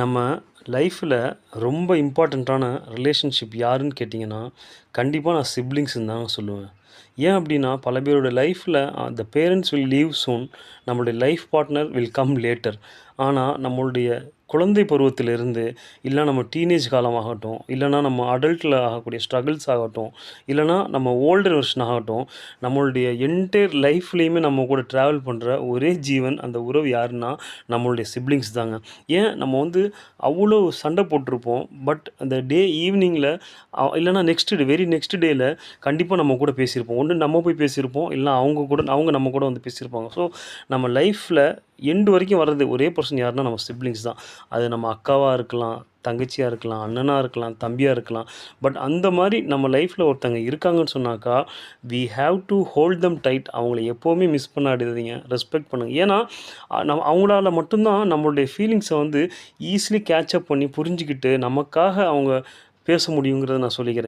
நம்ம லைஃப்பில் ரொம்ப இம்பார்ட்டண்ட்டான ரிலேஷன்ஷிப் யாருன்னு கேட்டிங்கன்னா கண்டிப்பாக நான் சிப்லிங்ஸ்ன்னு தான் சொல்லுவேன். ஏன் அப்படின்னா பல பேரோட லைஃப்பில் the parents will leave soon நம்மளுடைய life partner will come later ஆனால் நம்மளுடைய குழந்தை பருவத்திலிருந்து இல்லை நம்ம டீனேஜ் காலமாகட்டும் இல்லைனா நம்ம அடல்ட்டில் ஆகக்கூடிய ஸ்ட்ரகிள்ஸ் ஆகட்டும் இல்லைனா நம்ம ஓல்டர் வெர்ஷன் ஆகட்டும் நம்மளுடைய என்டையர் லைஃப்லேயுமே நம்ம கூட ட்ராவல் பண்ணுற ஒரே ஜீவன் அந்த உறவு யாருன்னா நம்மளுடைய சிப்ளிங்ஸ் தாங்க. ஏன்? நம்ம வந்து அவ்வளோ சண்டை போட்டிருப்போம் பட் அந்த டே ஈவினிங்கில் இல்லைனா நெக்ஸ்ட் டே வெரி நெக்ஸ்ட் டேயில் கண்டிப்பாக நம்ம கூட பேசியிருப்போம். ஒன்று நம்ம போய் பேசியிருப்போம் இல்லை அவங்க கூட அவங்க நம்ம கூட வந்து பேசியிருப்பாங்க. ஸோ நம்ம லைஃப்பில் எண்டு வரைக்கும் வர்றது ஒரே பர்சன் யாருன்னா நம்ம சிப்ளிங்ஸ் தான். அது நம்ம அக்காவாக இருக்கலாம் தங்கச்சியாக இருக்கலாம் அண்ணனாக இருக்கலாம் தம்பியாக இருக்கலாம். பட் அந்த மாதிரி நம்ம லைஃப்பில் ஒருத்தங்க இருக்காங்கன்னு சொன்னாக்கா we have to hold them tight அவங்கள எப்போவுமே மிஸ் பண்ணாடிதீங்க ரெஸ்பெக்ட் பண்ணுங்கள் ஏன்னா நம்ம அவங்களால மட்டும்தான் நம்மளுடைய ஃபீலிங்ஸை வந்து ஈஸிலி கேட்சப் பண்ணி புரிஞ்சுக்கிட்டு நமக்காக அவங்க பேச முடியுங்கிறத நான் சொல்லிக்கிறேன்.